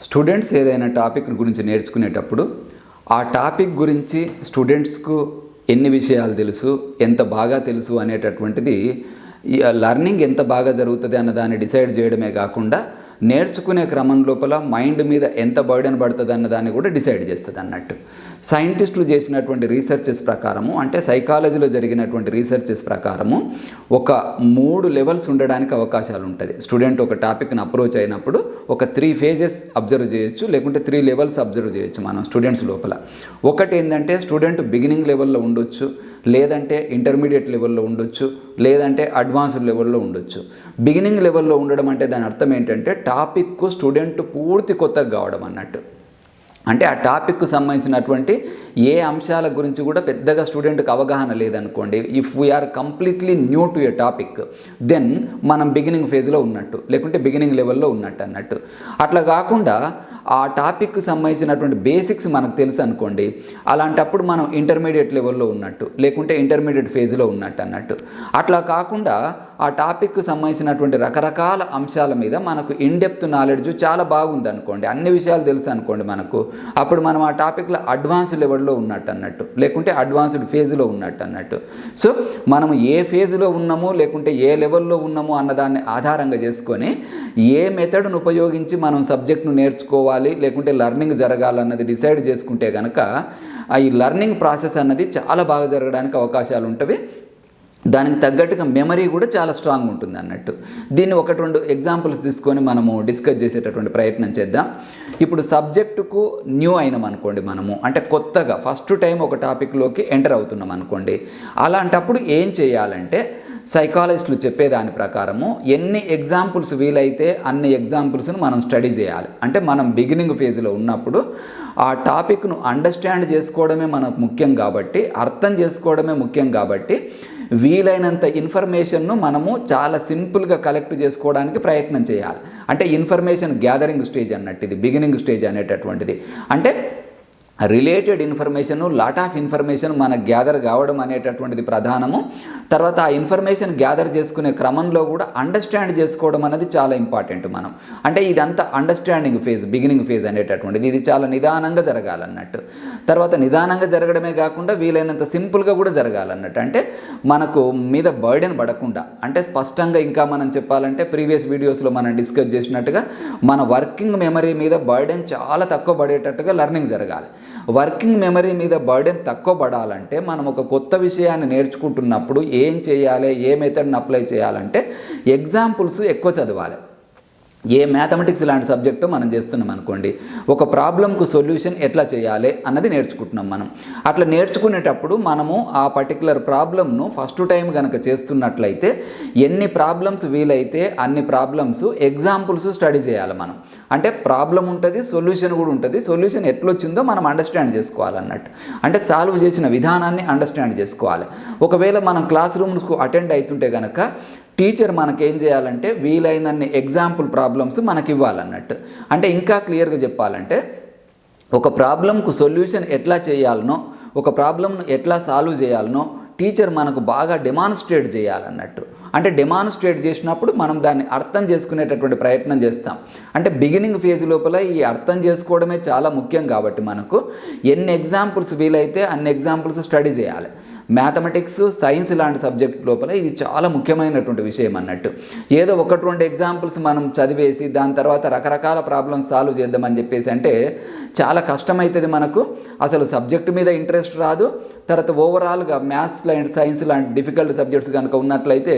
Students ఏదైనా topic గురించి నేర్చుకునేటప్పుడు ఆ టాపిక్ గురించి స్టూడెంట్స్కు ఎన్ని విషయాలు తెలుసు ఎంత బాగా తెలుసు అనేటటువంటిది ఈ లర్నింగ్ ఎంత బాగా జరుగుతుంది అన్న దాన్ని డిసైడ్ చేయడమే కాకుండా నేర్చుకునే క్రమం లోపల మైండ్ మీద ఎంత బర్డెన్ పడుతుంది అన్న దాన్ని కూడా డిసైడ్ చేస్తుంది అన్నట్టు. సైంటిస్టులు చేసినటువంటి రీసెర్చెస్ ప్రకారము అంటే సైకాలజీలో జరిగినటువంటి రీసెర్చెస్ ప్రకారము ఒక మూడు లెవెల్స్ ఉండడానికి అవకాశాలు ఉంటుంది. స్టూడెంట్ ఒక టాపిక్ని అప్రోచ్ అయినప్పుడు ఒక త్రీ ఫేజెస్ అబ్జర్వ్ చేయొచ్చు లేకుంటే త్రీ లెవెల్స్ అబ్జర్వ్ చేయొచ్చు మనం స్టూడెంట్స్ లోపల. ఒకటి ఏంటంటే స్టూడెంట్ బిగినింగ్ లెవెల్లో ఉండొచ్చు లేదంటే ఇంటర్మీడియట్ లెవెల్లో ఉండొచ్చు లేదంటే అడ్వాన్స్డ్ లెవెల్లో ఉండొచ్చు. బిగినింగ్ లెవెల్లో ఉండడం అంటే దాని అర్థం ఏంటంటే టాపిక్ స్టూడెంట్ పూర్తి కొత్తగా కావడం అన్నట్టు. అంటే ఆ టాపిక్కు సంబంధించినటువంటి ఏ అంశాల గురించి కూడా పెద్దగా స్టూడెంట్కి అవగాహన లేదనుకోండి if we are completely new to a topic then మనం బిగినింగ్ ఫేజ్లో ఉన్నట్టు లేకుంటే బిగినింగ్ లెవెల్లో ఉన్నట్టు అన్నట్టు. అట్లా కాకుండా ఆ టాపిక్కి సంబంధించినటువంటి బేసిక్స్ మనకు తెలుసు అనుకోండి అలాంటప్పుడు మనం ఇంటర్మీడియట్ లెవెల్లో ఉన్నట్టు లేకుంటే ఇంటర్మీడియట్ ఫేజ్లో ఉన్నట్టు అన్నట్టు. అట్లా కాకుండా ఆ టాపిక్కు సంబంధించినటువంటి రకరకాల అంశాల మీద మనకు ఇన్డెప్త్ నాలెడ్జ్ చాలా బాగుంది అనుకోండి అన్ని విషయాలు తెలుసు అనుకోండి మనకు. అప్పుడు మనం ఆ టాపిక్లో అడ్వాన్స్ లెవెల్లో ఉన్నట్టు అన్నట్టు లేకుంటే అడ్వాన్స్డ్ ఫేజ్లో ఉన్నట్టు అన్నట్టు సో మనం ఏ ఫేజ్లో ఉన్నామో లేకుంటే ఏ లెవెల్లో ఉన్నామో అన్నదాన్ని ఆధారంగా చేసుకొని ఏ మెథడ్ను ఉపయోగించి మనం సబ్జెక్ట్ను నేర్చుకోవాలి లేకుంటే లర్నింగ్ జరగాలన్నది డిసైడ్ చేసుకుంటే కనుక ఈ లర్నింగ్ ప్రాసెస్ అన్నది చాలా బాగా జరగడానికి అవకాశాలు ఉంటవి దానికి తగ్గట్టుగా మెమరీ కూడా చాలా స్ట్రాంగ్ ఉంటుంది అన్నట్టు. దీన్ని ఒకటి రెండు ఎగ్జాంపుల్స్ తీసుకొని మనము డిస్కస్ చేసేటటువంటి ప్రయత్నం చేద్దాం. ఇప్పుడు సబ్జెక్టుకు న్యూ అయినాం అనుకోండి మనము. అంటే కొత్తగా ఫస్ట్ టైం ఒక టాపిక్లోకి ఎంటర్ అవుతున్నాం అనుకోండి. అలాంటప్పుడు ఏం చేయాలంటే సైకాలజిస్టులు చెప్పేదాని ప్రకారము ఎన్ని ఎగ్జాంపుల్స్ వీలైతే అన్ని ఎగ్జాంపుల్స్ను మనం స్టడీ చేయాలి. అంటే మనం బిగినింగ్ ఫేజ్లో ఉన్నప్పుడు ఆ టాపిక్ను అండర్స్టాండ్ చేసుకోవడమే మనకు ముఖ్యం కాబట్టి అర్థం చేసుకోవడమే ముఖ్యం కాబట్టి వీలైనంత ఇన్ఫర్మేషన్ను మనము చాలా సింపుల్గా కలెక్ట్ చేసుకోవడానికి ప్రయత్నం చేయాలి. అంటే ఇన్ఫర్మేషన్ గ్యాదరింగ్ స్టేజ్ అన్నట్టు ఇది బిగినింగ్ స్టేజ్ అనేటటువంటిది. అంటే related information lot of information మనకు గ్యాదర్ కావడం అనేటటువంటిది ప్రధానము. తర్వాత ఆ ఇన్ఫర్మేషన్ గ్యాదర్ చేసుకునే క్రమంలో కూడా అండర్స్టాండ్ చేసుకోవడం అనేది చాలా ఇంపార్టెంట్ మనం. అంటే ఇదంతా అండర్స్టాండింగ్ ఫేజ్ బిగినింగ్ ఫేజ్ అనేటటువంటిది. ఇది చాలా నిదానంగా జరగాలన్నట్టు. తర్వాత నిదానంగా జరగడమే కాకుండా వీలైనంత సింపుల్గా కూడా జరగాలన్నట్టు. అంటే మనకు మీద బర్డెన్ పడకుండా అంటే స్పష్టంగా ఇంకా మనం చెప్పాలంటే ప్రీవియస్ వీడియోస్లో మనం డిస్కస్ చేసినట్టుగా మన వర్కింగ్ మెమరీ మీద బర్డెన్ చాలా తక్కువ పడేటట్టుగా లెర్నింగ్ జరగాలి. వర్కింగ్ మెమరీ మీద బర్డెన్ తక్కువ పడాలంటే మనం ఒక కొత్త విషయాన్ని నేర్చుకుంటున్నప్పుడు ఏం చేయాలి ఏ మెథడ్ని అప్లై చేయాలంటే ఎగ్జాంపుల్స్ ఎక్కువ చదవాలి. ఏ మ్యాథమెటిక్స్ లాంటి సబ్జెక్టు మనం చేస్తున్నాం అనుకోండి ఒక ప్రాబ్లంకు సొల్యూషన్ ఎట్లా చేయాలి అన్నది నేర్చుకుంటున్నాం మనం. అట్లా నేర్చుకునేటప్పుడు మనము ఆ పర్టికులర్ ప్రాబ్లమ్ను ఫస్ట్ టైం కనుక చేస్తున్నట్లయితే ఎన్ని ప్రాబ్లమ్స్ వీలైతే అన్ని ప్రాబ్లమ్స్ ఎగ్జాంపుల్స్ స్టడీ చేయాలి మనం. అంటే ప్రాబ్లం ఉంటుంది సొల్యూషన్ కూడా ఉంటుంది సొల్యూషన్ ఎట్లొచ్చిందో మనం అండర్స్టాండ్ చేసుకోవాలన్నట్టు. అంటే సాల్వ్ చేసిన విధానాన్ని అండర్స్టాండ్ చేసుకోవాలి. ఒకవేళ మనం క్లాస్ రూమ్కు అటెండ్ అవుతుంటే కనుక టీచర్ మనకేం చేయాలంటే వీలైనన్ని ఎగ్జాంపుల్ ప్రాబ్లమ్స్ మనకి ఇవ్వాలన్నట్టు అంటే ఇంకా క్లియర్గా చెప్పాలంటే ఒక ప్రాబ్లంకు సొల్యూషన్ ఎట్లా చేయాలనో ఒక ప్రాబ్లంను ఎట్లా సాల్వ్ చేయాలనో టీచర్ మనకు బాగా డెమాన్స్ట్రేట్ చేయాలన్నట్టు. అంటే డెమాన్స్ట్రేట్ చేసినప్పుడు మనం దాన్ని అర్థం చేసుకునేటటువంటి ప్రయత్నం చేస్తాం. అంటే బిగినింగ్ ఫేజ్ లోపల ఈ అర్థం చేసుకోవడమే చాలా ముఖ్యం కాబట్టి మనకు. ఎన్ని ఎగ్జాంపుల్స్ వీలైతే అన్ని ఎగ్జాంపుల్స్ స్టడీ చేయాలి. మ్యాథమెటిక్స్ సైన్స్ లాంటి సబ్జెక్ట్ లోపల ఇది చాలా ముఖ్యమైనటువంటి విషయం అన్నట్టు. ఏదో ఒకటి రెండు ఎగ్జాంపుల్స్ మనం చదివేసి దాని తర్వాత రకరకాల ప్రాబ్లమ్స్ సాల్వ్ చేద్దామని చెప్పేసి అంటే చాలా కష్టమవుతుంది మనకు. అసలు సబ్జెక్ట్ మీద ఇంట్రెస్ట్ రాదు. తర్వాత ఓవరాల్గా మ్యాథ్స్ లాంటి సైన్స్ లాంటి డిఫికల్ట్ సబ్జెక్ట్స్ కనుక ఉన్నట్లయితే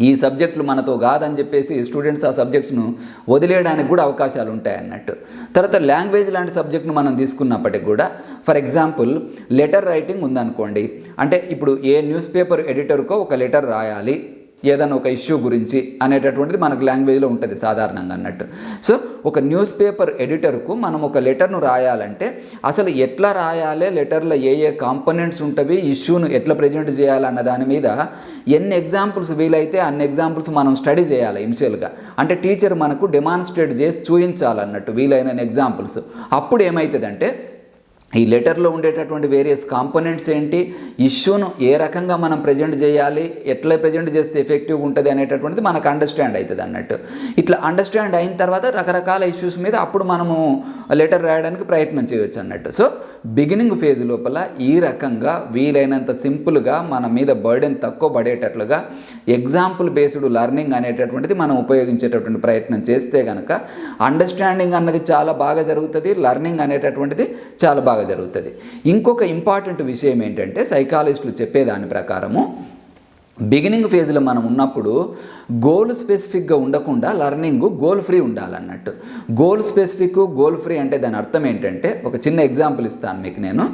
ఈ సబ్జెక్టులు మనతో కాదని చెప్పేసి స్టూడెంట్స్ ఆ సబ్జెక్ట్స్ను వదిలేయడానికి కూడా అవకాశాలు ఉంటాయి అన్నట్టు. తర్వాత లాంగ్వేజ్ లాంటి సబ్జెక్ట్ను మనం తీసుకున్నప్పటికి కూడా ఫర్ ఎగ్జాంపుల్ లెటర్ రైటింగ్ ఉందనుకోండి. అంటే ఇప్పుడు ఏ న్యూస్ పేపర్ ఎడిటర్కో ఒక లెటర్ రాయాలి. ఏదైనా ఒక ఇష్యూ గురించి అనేటటువంటిది మనకు లాంగ్వేజ్లో ఉంటుంది సాధారణంగా అన్నట్టు. సో ఒక న్యూస్ పేపర్ ఎడిటర్కు మనం ఒక లెటర్ను రాయాలంటే అసలు ఎట్లా రాయాలి లెటర్లో ఏ ఏ కాంపనెంట్స్ ఉంటవి ఇష్యూను ఎట్లా ప్రజెంట్ చేయాలన్న దాని మీద ఎన్ని ఎగ్జాంపుల్స్ వీలైతే అన్ని ఎగ్జాంపుల్స్ మనం స్టడీ చేయాలి ఇనిషియల్గా. అంటే టీచర్ మనకు డెమాన్స్ట్రేట్ చేసి చూపించాలన్నట్టు వీలైన ఎగ్జాంపుల్స్. అప్పుడు ఏమవుతుందంటే ఈ లెటర్లో ఉండేటటువంటి వేరియస్ కాంపోనెంట్స్ ఏంటి? ఇష్యూను ఏ రకంగా మనం ప్రజెంట్ చేయాలి? ఎట్లా ప్రజెంట్ చేస్తే ఎఫెక్టివ్గా ఉంటుంది అనేటటువంటిది మనకు అండర్స్టాండ్ అవుతుంది అన్నట్టు. ఇట్లా అండర్స్టాండ్ అయిన తర్వాత రకరకాల ఇష్యూస్ మీద అప్పుడు మనము లెటర్ రాయడానికి ప్రయత్నం చేయవచ్చు అన్నట్టు. సో బిగినింగ్ ఫేజ్ లోపల ఈ రకంగా వీలైనంత సింపుల్గా మన మీద బర్డెన్ తక్కువ పడేటట్లుగా ఎగ్జాంపుల్ బేస్డ్ లర్నింగ్ అనేటటువంటిది మనం ఉపయోగించేటటువంటి ప్రయత్నం చేస్తే కనుక అండర్స్టాండింగ్ అన్నది చాలా బాగా జరుగుతుంది లర్నింగ్ అనేటటువంటిది చాలా బాగా జరుగుతుంది. ఇంకొక ఇంపార్టెంట్ విషయం ఏంటంటే సైకాలజిస్టులు చెప్పేదాని ప్రకారము బిగినింగ్ ఫేజ్లో మనం ఉన్నప్పుడు గోల్ స్పెసిఫిక్గా ఉండకుండా లర్నింగ్ గోల్ ఫ్రీ ఉండాలన్నట్టు. గోల్ స్పెసిఫిక్ గోల్ ఫ్రీ అంటే దాని అర్థం ఏంటంటే ఒక చిన్న ఎగ్జాంపుల్ ఇస్తాను మీకు నేను.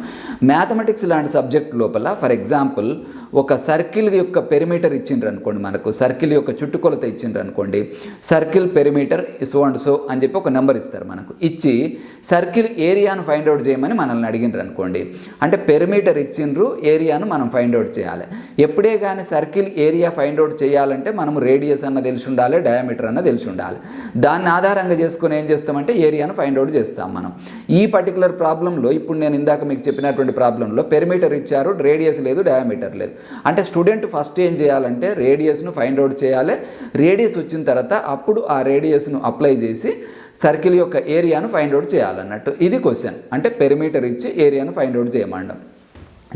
మ్యాథమెటిక్స్ లాంటి సబ్జెక్ట్ లోపల ఫర్ ఎగ్జాంపుల్ ఒక సర్కిల్ యొక్క పెరిమీటర్ ఇచ్చిండ్రు అనుకోండి మనకు. సర్కిల్ యొక్క చుట్టుకొలత ఇచ్చిండ్రు అనుకోండి. Circle perimeter so and so అని చెప్పి ఒక నెంబర్ ఇస్తారు మనకు. ఇచ్చి సర్కిల్ ఏరియాను ఫైండ్ అవుట్ చేయమని మనల్ని అడిగిండ్రు అనుకోండి. అంటే పెరిమీటర్ ఇచ్చిండ్రు ఏరియాను మనం ఫైండ్ అవుట్ చేయాలి. ఎప్పుడే కానీ సర్కిల్ ఏరియా ఫైండ్ అవుట్ చేయాలంటే మనం రేడియో రేడియస్ అన్న తెలిసి ఉండాలి డయామీటర్ అన్న తెలిసి ఉండాలి దాన్ని ఆధారంగా చేసుకుని ఏం చేస్తామంటే ఏరియాను ఫైండ్ అవుట్ చేస్తాం మనం. ఈ పర్టికులర్ ప్రాబ్లంలో ఇప్పుడు నేను ఇందాక మీకు చెప్పినటువంటి ప్రాబ్లంలో పెరిమీటర్ ఇచ్చారు రేడియస్ లేదు డయామీటర్ లేదు. అంటే స్టూడెంట్ ఫస్ట్ ఏం చేయాలంటే రేడియస్ను ఫైండ్ అవుట్ చేయాలి. రేడియస్ వచ్చిన తర్వాత అప్పుడు ఆ రేడియస్ను అప్లై చేసి సర్కిల్ యొక్క ఏరియాను ఫైండ్ అవుట్ చేయాలన్నట్టు. ఇది క్వశ్చన్ అంటే పెరిమీటర్ ఇచ్చి ఏరియాను ఫైండ్ అవుట్ చేయమండం.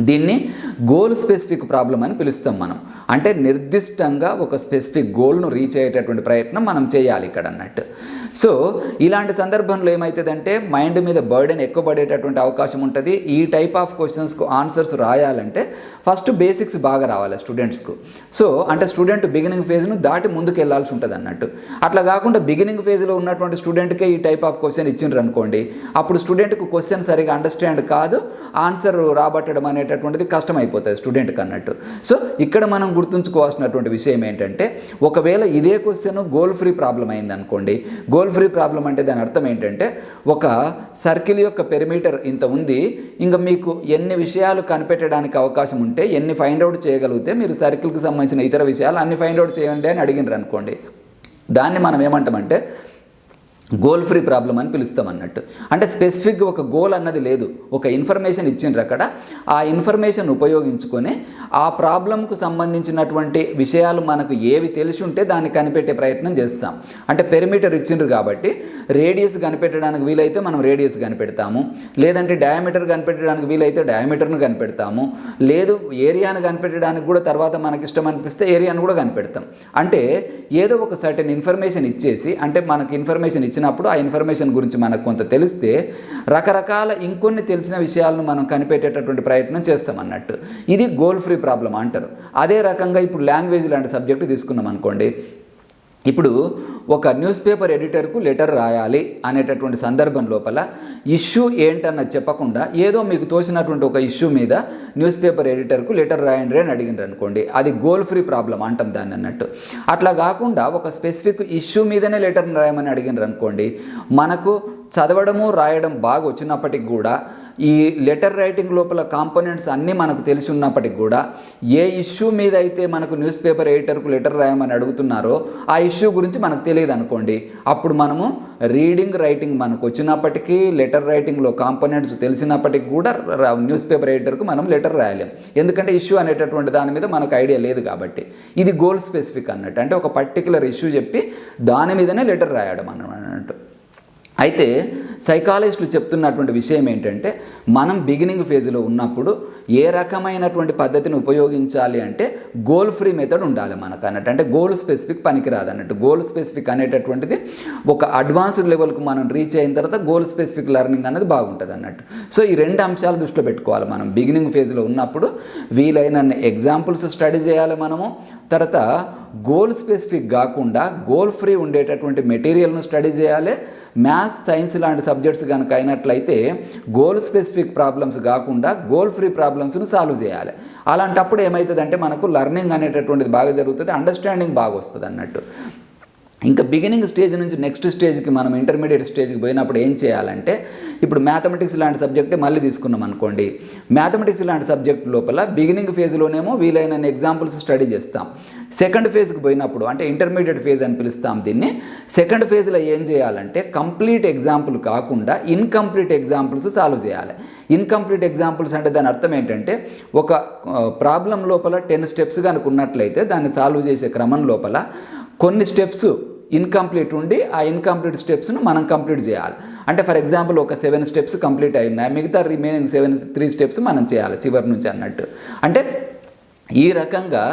దీన్ని గోల్ స్పెసిఫిక్ ప్రాబ్లం అని పిలుస్తాం మనం. అంటే నిర్దిష్టంగా ఒక స్పెసిఫిక్ గోల్ను రీచ్ అయ్యేటటువంటి ప్రయత్నం మనం చేయాలి ఇక్కడ అన్నట్టు. సో ఇలాంటి సందర్భంలో ఏమవుతుందంటే మైండ్ మీద బర్డెన్ ఎక్కువ పడేటటువంటి అవకాశం ఉంటుంది. ఈ టైప్ ఆఫ్ క్వశ్చన్స్కు ఆన్సర్స్ రాయాలంటే ఫస్ట్ బేసిక్స్ బాగా రావాలి స్టూడెంట్స్కు సో అంటే స్టూడెంట్ బిగినింగ్ ఫేజ్ను దాటి ముందుకు వెళ్ళాల్సి ఉంటుంది అన్నట్టు అట్లా కాకుండా బిగినింగ్ ఫేజ్లో ఉన్నటువంటి స్టూడెంట్కే ఈ టైప్ ఆఫ్ క్వశ్చన్ ఇచ్చిండ్రు అనుకోండి అప్పుడు స్టూడెంట్కు క్వశ్చన్ సరిగా అండర్స్టాండ్ కాదు ఆన్సర్ రాబట్టడం అనేటటువంటిది కష్టం అయిపోతుంది స్టూడెంట్కి అన్నట్టు. సో ఇక్కడ మనం గుర్తుంచుకోవాల్సినటువంటి విషయం ఏంటంటే ఒకవేళ ఇదే క్వశ్చన్ గోల్ ఫ్రీ ప్రాబ్లం అయింది అనుకోండి గోల్ ఫ్రీ ప్రాబ్లం అంటే దాని అర్థం ఏంటంటే ఒక సర్కిల్ యొక్క పెరిమీటర్ ఇంత ఉంది ఇంకా మీకు ఎన్ని విషయాలు కనిపెట్టడానికి అవకాశం ఉంటే ఎన్ని ఫైండ్ అవుట్ చేయగలిగితే మీరు సర్కిల్కి సంబంధించిన ఇతర విషయాలు అన్ని ఫైండ్ అవుట్ చేయండి అని అడిగినారు అనుకోండి దాన్ని మనం ఏమంటామంటే గోల్ ఫ్రీ ప్రాబ్లం అని పిలుస్తాం అన్నట్టు. అంటే స్పెసిఫిక్గా ఒక గోల్ అన్నది లేదు. ఒక ఇన్ఫర్మేషన్ ఇచ్చిండ్రు అక్కడ. ఆ ఇన్ఫర్మేషన్ ఉపయోగించుకొని ఆ ప్రాబ్లంకు సంబంధించినటువంటి విషయాలు మనకు ఏవి తెలిసి ఉంటే దాన్ని కనిపెట్టే ప్రయత్నం చేస్తాం. అంటే పెరిమీటర్ ఇచ్చిండ్రు కాబట్టి రేడియస్ కనిపెట్టడానికి వీలైతే మనం రేడియస్ కనిపెడతాము. లేదంటే డయామీటర్ కనిపెట్టడానికి వీలైతే డయామీటర్ను కనిపెడతాము. లేదు ఏరియాను కనిపెట్టడానికి కూడా తర్వాత మనకి ఇష్టం అనిపిస్తే ఏరియాను కూడా కనిపెడతాం. అంటే ఏదో ఒక సర్టెన్ ఇన్ఫర్మేషన్ ఇచ్చేసి అంటే మనకి ఇన్ఫర్మేషన్ ఇచ్చినప్పుడు ఆ ఇన్ఫర్మేషన్ గురించి మనకు కొంత తెలిస్తే రకరకాల ఇంకొన్ని తెలిసిన విషయాలను మనం కనిపెట్టేటటువంటి ప్రయత్నం చేస్తాం అన్నట్టు. ఇది గోల్ ఫ్రీ ప్రాబ్లం అంటారు. అదే రకంగా ఇప్పుడు లాంగ్వేజ్ లాంటి సబ్జెక్టు తీసుకున్నాం అనుకోండి. ఇప్పుడు ఒక న్యూస్ పేపర్ ఎడిటర్కు లెటర్ రాయాలి అనేటటువంటి సందర్భం లోపల ఇష్యూ ఏంటన్నది చెప్పకుండా ఏదో మీకు తోచినటువంటి ఒక ఇష్యూ మీద న్యూస్ పేపర్ ఎడిటర్కు లెటర్ రాయండి అని అడిగినారు అనుకోండి అది గోల్ ఫ్రీ ప్రాబ్లం అంటాం దాన్ని అన్నట్టు. అట్లా కాకుండా ఒక స్పెసిఫిక్ ఇష్యూ మీదనే లెటర్ రాయమని అడిగినారు అనుకోండి మనకు చదవడము రాయడం బాగా వచ్చినప్పటికి కూడా ఈ లెటర్ రైటింగ్ లోపల కాంపోనెంట్స్ అన్నీ మనకు తెలిసి ఉన్నప్పటికి కూడా ఏ ఇష్యూ మీద అయితే మనకు న్యూస్ పేపర్ ఎడిటర్కు లెటర్ రాయమని అడుగుతున్నారో ఆ ఇష్యూ గురించి మనకు తెలియదు అనుకోండి. అప్పుడు మనము రీడింగ్ రైటింగ్ మనకు వచ్చినప్పటికీ లెటర్ రైటింగ్లో కాంపోనెంట్స్ తెలిసినప్పటికి కూడా న్యూస్ పేపర్ ఎడిటర్కు మనం లెటర్ రాయలేం. ఎందుకంటే ఇష్యూ అనేటటువంటి దాని మీద మనకు ఐడియా లేదు కాబట్టి. ఇది గోల్ స్పెసిఫిక్ అన్నట్టు. అంటే ఒక పర్టికులర్ ఇష్యూ చెప్పి దాని మీదనే లెటర్ రాయడం అన్నట్టు అయితే సైకాలజిస్టులు చెప్తున్నటువంటి విషయం ఏంటంటే మనం బిగినింగ్ ఫేజ్లో ఉన్నప్పుడు ఏ రకమైనటువంటి పద్ధతిని ఉపయోగించాలి అంటే గోల్ ఫ్రీ మెథడ్ ఉండాలి మనకు అన్నట్టు. అంటే గోల్ స్పెసిఫిక్ పనికిరాదు అన్నట్టు. గోల్ స్పెసిఫిక్ అనేటటువంటిది ఒక అడ్వాన్స్డ్ లెవెల్కు మనం రీచ్ అయిన తర్వాత గోల్ స్పెసిఫిక్ లెర్నింగ్ అనేది బాగుంటుంది అన్నట్టు. సో ఈ రెండు అంశాలు దృష్టిలో పెట్టుకోవాలి మనం. బిగినింగ్ ఫేజ్లో ఉన్నప్పుడు వీలైన ఎగ్జాంపుల్స్ స్టడీ చేయాలి మనము. తర్వాత గోల్ స్పెసిఫిక్ కాకుండా గోల్ ఫ్రీ ఉండేటటువంటి మెటీరియల్ను స్టడీ చేయాలి. మ్యాథ్స్ సైన్స్ లాంటి సబ్జెక్ట్స్ కనుక అయినట్లయితే గోల్ స్పెసిఫిక్ ప్రాబ్లమ్స్ కాకుండా గోల్ ఫ్రీ ప్రాబ్లమ్స్ను సాల్వ్ చేయాలి. అలాంటప్పుడు ఏమవుతుందంటే మనకు లర్నింగ్ అనేటటువంటిది బాగా జరుగుతుంది అండర్స్టాండింగ్ బాగా వస్తుంది అన్నట్టు. ఇంకా బిగినింగ్ స్టేజ్ నుంచి నెక్స్ట్ స్టేజ్కి మనం ఇంటర్మీడియట్ స్టేజ్కి పోయినప్పుడు ఏం చేయాలంటే ఇప్పుడు మ్యాథమెటిక్స్ లాంటి సబ్జెక్టే మళ్ళీ తీసుకున్నాం అనుకోండి. మ్యాథమెటిక్స్ లాంటి సబ్జెక్ట్ లోపల బిగినింగ్ ఫేజ్లోనేమో వీలైన ఎగ్జాంపుల్స్ స్టడీ చేస్తాం. సెకండ్ ఫేజ్కి పోయినప్పుడు అంటే ఇంటర్మీడియట్ ఫేజ్ అని పిలుస్తాం దీన్ని. సెకండ్ ఫేజ్లో ఏం చేయాలంటే కంప్లీట్ ఎగ్జాంపుల్ కాకుండా ఇన్కంప్లీట్ ఎగ్జాంపుల్స్ సాల్వ్ చేయాలి. ఇన్కంప్లీట్ ఎగ్జాంపుల్స్ అంటే దాని అర్థం ఏంటంటే ఒక ప్రాబ్లం లోపల టెన్ స్టెప్స్ కనుక ఉన్నట్లయితే దాన్ని సాల్వ్ చేసే క్రమం లోపల కొన్ని స్టెప్స్ ఇన్కంప్లీట్ ఉండి ఆ ఇన్కంప్లీట్ స్టెప్స్ను మనం కంప్లీట్ చేయాలి. అంటే ఫర్ ఎగ్జాంపుల్ ఒక సెవెన్ స్టెప్స్ కంప్లీట్ అయి ఉన్నాయి మిగతా రిమైనింగ్ సెవెన్ త్రీ స్టెప్స్ మనం చేయాలి చివరి నుంచి అన్నట్టు. అంటే ఈ రకంగా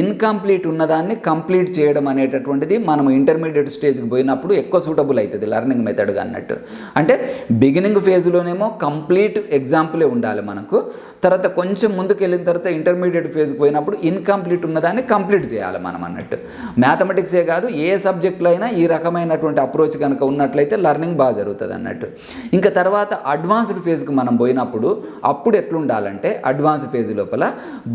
ఇన్కంప్లీట్ ఉన్నదాన్ని కంప్లీట్ చేయడం అనేటటువంటిది మనం ఇంటర్మీడియట్ స్టేజ్కి పోయినప్పుడు ఎక్కువ సూటబుల్ అవుతుంది లెర్నింగ్ మెథడ్గా అన్నట్టు. అంటే బిగినింగ్ ఫేజ్లోనేమో కంప్లీట్ ఎగ్జాంపులే ఉండాలి మనకు. తర్వాత కొంచెం ముందుకు వెళ్ళిన తర్వాత ఇంటర్మీడియట్ ఫేజ్కి పోయినప్పుడు ఇన్కంప్లీట్ ఉన్నదాన్ని కంప్లీట్ చేయాలి మనం అన్నట్టు. మ్యాథమెటిక్సే కాదు ఏ సబ్జెక్టులో అయినా ఈ రకమైనటువంటి అప్రోచ్ కనుక ఉన్నట్లయితే లెర్నింగ్ బాగా జరుగుతుంది అన్నట్టు. ఇంకా తర్వాత అడ్వాన్స్డ్ ఫేజ్కి మనం పోయినప్పుడు అప్పుడు ఎట్లుండాలంటే అడ్వాన్స్ ఫేజ్ లోపల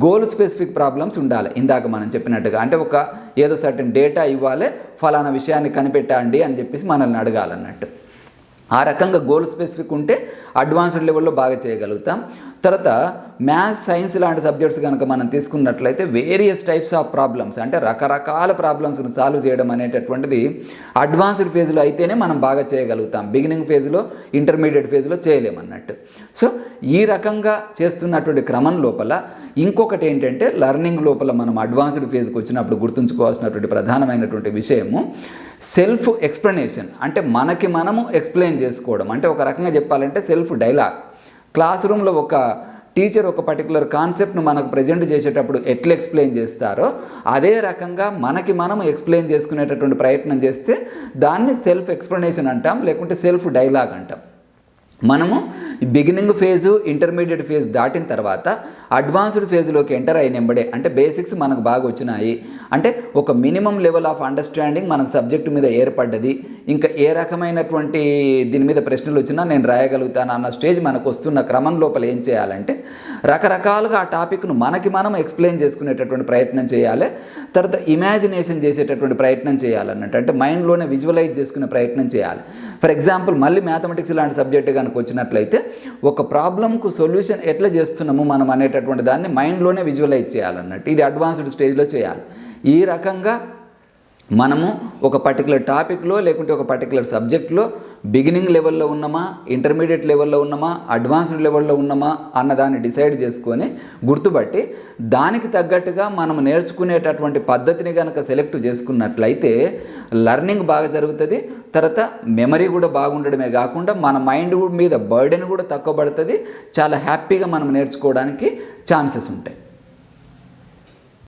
గోల్ స్పెసిఫిక్ ప్రాబ్లమ్స్ ఉండాలి. ఇందాక మనం చెప్పినట్టుగా అంటే ఒక ఏదో సర్టన్ డేటా ఇవ్వాలి ఫలానా విషయాన్ని కనిపెట్టండి అని చెప్పేసి మనల్ని అడగాలన్నట్టు. ఆ రకంగా గోల్ స్పెసిఫిక్ ఉంటే అడ్వాన్స్డ్ లెవెల్లో బాగా చేయగలుగుతాం. తర్వాత మ్యాథ్స్ సైన్స్ లాంటి సబ్జెక్ట్స్ కనుక మనం తీసుకున్నట్లయితే వేరియస్ టైప్స్ ఆఫ్ ప్రాబ్లమ్స్ అంటే రకరకాల ప్రాబ్లమ్స్ను సాల్వ్ చేయడం అనేటటువంటిది అడ్వాన్స్డ్ ఫేజ్లో అయితేనే మనం బాగా చేయగలుగుతాం. బిగినింగ్ ఫేజ్లో ఇంటర్మీడియట్ ఫేజ్లో చేయలేమన్నట్టు. సో ఈ రకంగా చేస్తున్నటువంటి క్రమం లోపల ఇంకొకటి ఏంటంటే లర్నింగ్ లోపల మనం అడ్వాన్స్డ్ ఫేజ్కి వచ్చినప్పుడు గుర్తుంచుకోవాల్సినటువంటి ప్రధానమైనటువంటి విషయము సెల్ఫ్ ఎక్స్ప్లెనేషన్ అంటే మనకి మనము ఎక్స్ప్లెయిన్ చేసుకోవడం. అంటే ఒక రకంగా చెప్పాలంటే సెల్ఫ్ డైలాగ్ క్లాస్ రూమ్లో ఒక టీచర్ ఒక పర్టికులర్ కాన్సెప్ట్ను మనకు ప్రజెంట్ చేసేటప్పుడు ఎట్లా ఎక్స్ప్లెయిన్ చేస్తారో అదే రకంగా మనకి మనం ఎక్స్ప్లెయిన్ చేసుకునేటటువంటి ప్రయత్నం చేస్తే దాన్ని సెల్ఫ్ ఎక్స్ప్లెనేషన్ అంటాం లేకుంటే సెల్ఫ్ డైలాగ్ అంటాం. మనము బిగినింగ్ ఫేజు ఇంటర్మీడియట్ ఫేజ్ దాటిన తర్వాత అడ్వాన్స్డ్ ఫేజ్లోకి ఎంటర్ అయిన ఎంబడే అంటే బేసిక్స్ మనకు బాగా వచ్చినాయి. అంటే ఒక మినిమం లెవెల్ ఆఫ్ అండర్స్టాండింగ్ మనకు సబ్జెక్టు మీద ఏర్పడ్డది. ఇంకా ఏ రకమైనటువంటి దీని మీద ప్రశ్నలు వచ్చినా నేను రాయగలుగుతాను అన్న స్టేజ్ మనకు వస్తున్న క్రమం లోపల ఏం చేయాలంటే రకరకాలుగా ఆ టాపిక్ను మనకి మనం ఎక్స్ప్లెయిన్ చేసుకునేటటువంటి ప్రయత్నం చేయాలి. తర్వాత ఇమాజినేషన్ చేసేటటువంటి ప్రయత్నం చేయాలన్నట్టు అంటే మైండ్లోనే విజువలైజ్ చేసుకునే ప్రయత్నం చేయాలి. ఫర్ ఎగ్జాంపుల్ మళ్ళీ మ్యాథమెటిక్స్ లాంటి సబ్జెక్ట్ కనుక వచ్చినట్లయితే ఒక ప్రాబ్లంకు సొల్యూషన్ ఎట్లా చేస్తున్నాము మనం అనేటటువంటి దాన్ని మైండ్లోనే విజువలైజ్ చేయాలన్నట్టు ఇది అడ్వాన్స్డ్ స్టేజ్లో చేయాలి. ఈ రకంగా మనము ఒక పర్టికులర్ టాపిక్లో లేకుంటే ఒక పర్టికులర్ సబ్జెక్ట్లో బిగినింగ్ లెవెల్లో ఉన్నామా ఇంటర్మీడియట్ లెవెల్లో ఉన్నామా అడ్వాన్స్డ్ లెవెల్లో ఉన్నామా అన్నదాన్ని డిసైడ్ చేసుకొని గుర్తుపట్టి దానికి తగ్గట్టుగా మనం నేర్చుకునేటటువంటి పద్ధతిని కనుక సెలెక్ట్ చేసుకున్నట్లయితే లర్నింగ్ బాగా జరుగుతుంది తర్వాత మెమరీ కూడా బాగుండడమే కాకుండా మన మైండ్ మీద బర్డెన్ కూడా తక్కువ పడుతుంది చాలా హ్యాపీగా మనం నేర్చుకోవడానికి ఛాన్సెస్ ఉంటాయి.